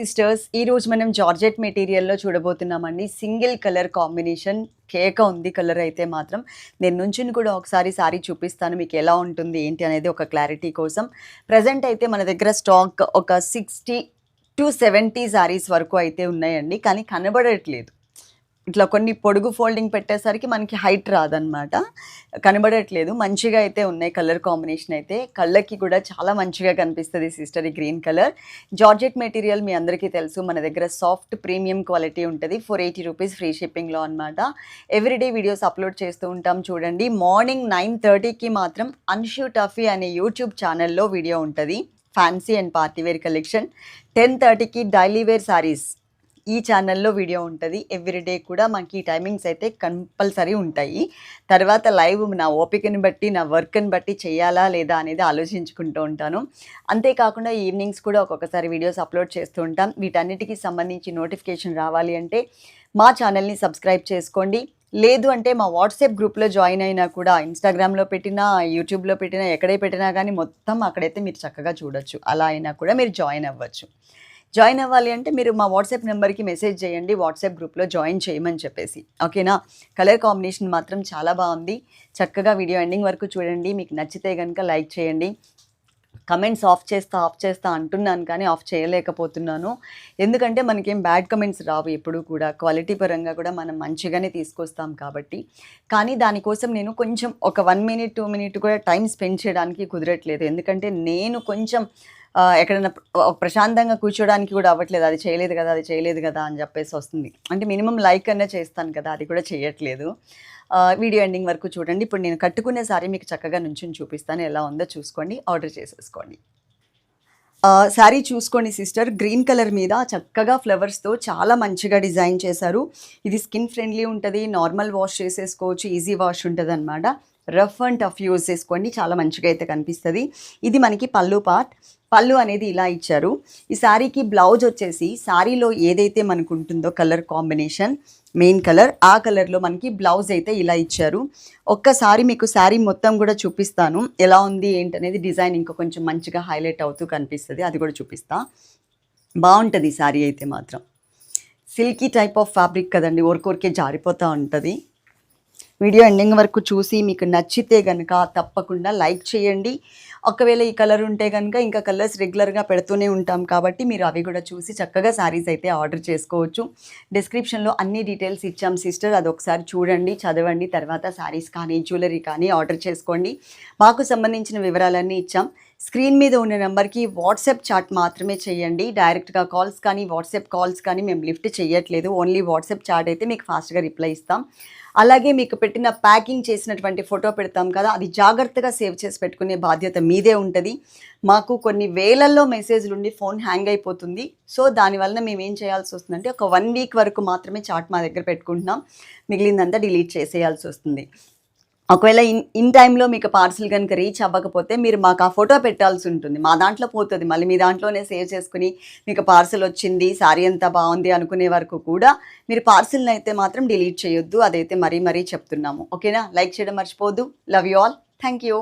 Sisters ఈ రోజు మనం జార్జెట్ మెటీరియల్లో చూడబోతున్నామండి. సింగిల్ కలర్ కాంబినేషన్ కేక ఉంది కలర్ అయితే మాత్రం. నేను నుంచి కూడా ఒకసారి సారీ చూపిస్తాను మీకు ఎలా ఉంటుంది ఏంటి అనేది ఒక క్లారిటీ కోసం. ప్రజెంట్ అయితే మన దగ్గర స్టాక్ ఒక సిక్స్టీ టు సెవెంటీ సారీస్ వరకు అయితే ఉన్నాయండి కానీ కనబడట్లేదు. ఇట్లా కొన్ని పొడుగు ఫోల్డింగ్ పెట్టేసరికి మనకి హైట్ రాదనమాట కనబడట్లేదు. మంచిగా అయితే ఉన్నాయి కలర్ కాంబినేషన్ అయితే. కళ్ళకి కూడా చాలా మంచిగా కనిపిస్తుంది సిస్టర్ ఈ గ్రీన్ కలర్. జార్జెట్ మెటీరియల్ మీ అందరికీ తెలుసు. మన దగ్గర సాఫ్ట్ ప్రీమియం క్వాలిటీ ఉంటుంది. ఫోర్ ఎయిటీ రూపీస్ ఫ్రీ షిప్పింగ్లో అనమాట ఎవ్రీడే వీడియోస్ అప్లోడ్ చేస్తూ ఉంటాం చూడండి. మార్నింగ్ నైన్ థర్టీకి మాత్రం అన్షు టఫీ అనే యూట్యూబ్ ఛానల్లో వీడియో ఉంటుంది. Fancy and party wear collection. Ten థర్టీకి డైలీ వేర్ సారీస్. ఈ ఛానల్లో వీడియో ఉంటుంది. ఎవ్రీడే కూడా మనకి ఈ టైమింగ్స్ అయితే కంపల్సరీ ఉంటాయి. తర్వాత లైవ్ నా ఓపికని బట్టి నా వర్క్ని బట్టి చేయాలా లేదా అనేది ఆలోచించుకుంటూ ఉంటాను. అంతేకాకుండా ఈవినింగ్స్ కూడా ఒక్కొక్కసారి వీడియోస్ అప్లోడ్ చేస్తూ ఉంటాం. వీటన్నిటికీ సంబంధించి నోటిఫికేషన్ రావాలి అంటే మా ఛానల్ని సబ్స్క్రైబ్ చేసుకోండి. లేదు అంటే మా వాట్సాప్ గ్రూప్లో జాయిన్ అయినా కూడా ఇన్స్టాగ్రామ్లో పెట్టినా యూట్యూబ్లో పెట్టినా ఎక్కడే పెట్టినా కానీ మొత్తం అక్కడైతే మీరు చక్కగా చూడొచ్చు. అలా అయినా కూడా మీరు జాయిన్ అవ్వచ్చు. జాయిన్ అవ్వాలి అంటే మీరు మా వాట్సాప్ నెంబర్కి మెసేజ్ చేయండి వాట్సాప్ గ్రూప్లో జాయిన్ చేయమని చెప్పేసి. ఓకేనా? కలర్ కాంబినేషన్ మాత్రం చాలా బాగుంది. చక్కగా వీడియో ఎండింగ్ వరకు చూడండి. మీకు నచ్చితే కనుక లైక్ చేయండి. కమెంట్స్ ఆఫ్ చేస్తా ఆఫ్ చేస్తా అంటున్నాను కానీ ఆఫ్ చేయలేకపోతున్నాను. ఎందుకంటే మనకేం బ్యాడ్ కమెంట్స్ రావు ఎప్పుడు కూడా. క్వాలిటీ పరంగా కూడా మనం మంచిగానే తీసుకొస్తాం కాబట్టి. కానీ దానికోసం నేను కొంచెం ఒక వన్ మినిట్ టూ మినిట్ కూడా టైం స్పెండ్ చేయడానికి కుదరట్లేదు. ఎందుకంటే నేను కొంచెం ఎక్కడైనా ప్రశాంతంగా కూర్చోడానికి కూడా అవ్వట్లేదు. అది చేయలేదు కదా అది చేయలేదు కదా అని చెప్పేసి వస్తుంది. అంటే మినిమం లైక్ అనే చేస్తాను కదా అది కూడా చేయట్లేదు. వీడియో ఎండింగ్ వరకు చూడండి. ఇప్పుడు నేను కట్టుకునే సారీ మీకు చక్కగా నుంచుని చూపిస్తాను. ఎలా ఉందో చూసుకోండి. ఆర్డర్ చేసేసుకోండి. శారీ చూసుకోండి సిస్టర్. గ్రీన్ కలర్ మీద చక్కగా ఫ్లవర్స్తో చాలా మంచిగా డిజైన్ చేశారు. ఇది స్కిన్ ఫ్రెండ్లీ ఉంటుంది. నార్మల్ వాష్ చేసేసుకోవచ్చు. ఈజీ వాష్ ఉంటుంది అనమాట రఫ్ అండ్ టఫ్ యూజ్ చేసుకోండి. చాలా మంచిగా అయితే కనిపిస్తుంది. ఇది మనకి పళ్ళు పార్ట్. పళ్ళు అనేది ఇలా ఇచ్చారు. ఈ శారీకి బ్లౌజ్ వచ్చేసి శారీలో ఏదైతే మనకు ఉంటుందో కలర్ కాంబినేషన్ మెయిన్ కలర్ ఆ కలర్లో మనకి బ్లౌజ్ అయితే ఇలా ఇచ్చారు. ఒక్కసారి మీకు శారీ మొత్తం కూడా చూపిస్తాను. ఎలా ఉంది ఏంటనేది డిజైన్ ఇంకా కొంచెం మంచిగా హైలైట్ అవుతూ కనిపిస్తుంది. అది కూడా చూపిస్తా. బాగుంటుంది శారీ అయితే మాత్రం. సిల్కీ టైప్ ఆఫ్ ఫ్యాబ్రిక్ కదండి ఊరికొరికే జారిపోతూ ఉంటుంది. వీడియో ఎండింగ్ వరకు చూసి మీకు నచ్చితే కనుక తప్పకుండా లైక్ చేయండి. ఒకవేళ ఈ కలర్ ఉంటే కనుక ఇంకా కలర్స్ రెగ్యులర్గా పెడుతూనే ఉంటాం కాబట్టి మీరు అవి కూడా చూసి చక్కగా శారీస్ అయితే ఆర్డర్ చేసుకోవచ్చు. డిస్క్రిప్షన్లో అన్ని డీటెయిల్స్ ఇచ్చాం సిస్టర్. అది ఒకసారి చూడండి చదవండి. తర్వాత శారీస్ కానీ జ్యువెలరీ కానీ ఆర్డర్ చేసుకోండి. మాకు సంబంధించిన వివరాలన్నీ ఇచ్చాం. స్క్రీన్ మీద ఉన్న నెంబర్కి వాట్సాప్ చాట్ మాత్రమే చేయండి. డైరెక్ట్గా కాల్స్ కానీ వాట్సాప్ కాల్స్ కానీ మేము లిఫ్ట్ చేయట్లేదు. ఓన్లీ వాట్సాప్ చాట్ అయితే మీకు ఫాస్ట్గా రిప్లై ఇస్తాం. అలాగే మీకు పెట్టిన ప్యాకింగ్ చేసినటువంటి ఫోటో పెడతాం కదా అది జాగ్రత్తగా సేవ్ చేసి పెట్టుకునే బాధ్యత మీదే ఉంటుంది. మాకు కొన్ని వేలల్లో మెసేజ్లు ఉండి ఫోన్ హ్యాంగ్ అయిపోతుంది. సో దానివల్ల మేము ఏం చేయాల్సి వస్తుందంటే ఒక వన్ వీక్ వరకు మాత్రమే చాట్ మా దగ్గర పెట్టుకుంటున్నాం. మిగిలిందంతా డిలీట్ చేసేయాల్సి వస్తుంది. ఒకవేళ ఇన్ ఇన్ టైంలో మీకు పార్సిల్ కనుక రీచ్ అవ్వకపోతే మీరు మాకు ఆ ఫోటో పెట్టాల్సి ఉంటుంది. మా దాంట్లో పోతుంది. మళ్ళీ మీ దాంట్లోనే సేవ్ చేసుకుని మీకు పార్సిల్ వచ్చింది సారీ అంతా బాగుంది అనుకునే వరకు కూడా మీరు పార్సిల్ని అయితే మాత్రం డిలీట్ చేయొద్దు. అదైతే మరీ మరీ చెప్తున్నాము. ఓకేనా లైక్ చేయడం మర్చిపోవద్దు. Love you all thank you